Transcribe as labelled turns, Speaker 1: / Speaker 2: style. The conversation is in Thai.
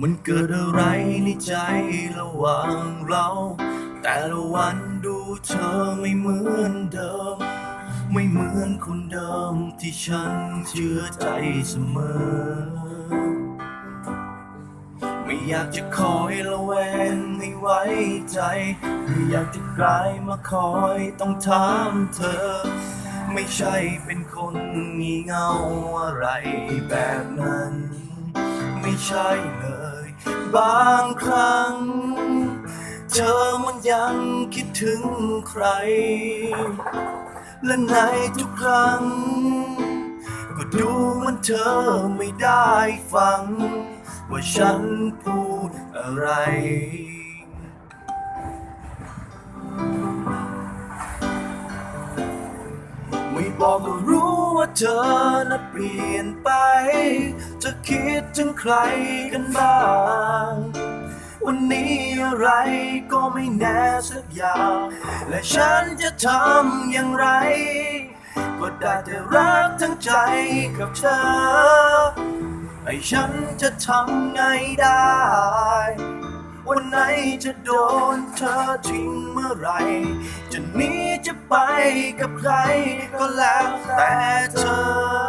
Speaker 1: มันเกิดอะไรในใจระหว่างเรา แต่ละวันดูเธอไม่เหมือนเดิม ไม่เหมือนคนเดิมที่ฉันเชื่อใจเสมอ ไม่อยากจะคอยระแวงให้ไว้ใจ ไม่อยากจะกลายมาคอยต้องถามเธอ ไม่ใช่เป็นคนงี่เง่าอะไรแบบนั้น ใช่เลย บางครั้ง เธอมันยังคิดถึงใคร และในทุกครั้ง ก็ดูมันเธอไม่ได้ฟัง ว่าฉันพูดอะไรไม่บอกก็รู้ว่าเธอน่ะเปลี่ยนไป จะคิดถึงใครกันบ้าง วันนี้อะไรก็ไม่แน่สักอย่าง และฉันจะทำอย่างไร ก็ได้แต่รักทั้งใจกับเธอ ไอ้ฉันจะทำไงได้ วันไหนจะโดนเธอทิ้งเมื่อไหรจะหนีจะไปกับใครก็แล้วแต่เธอ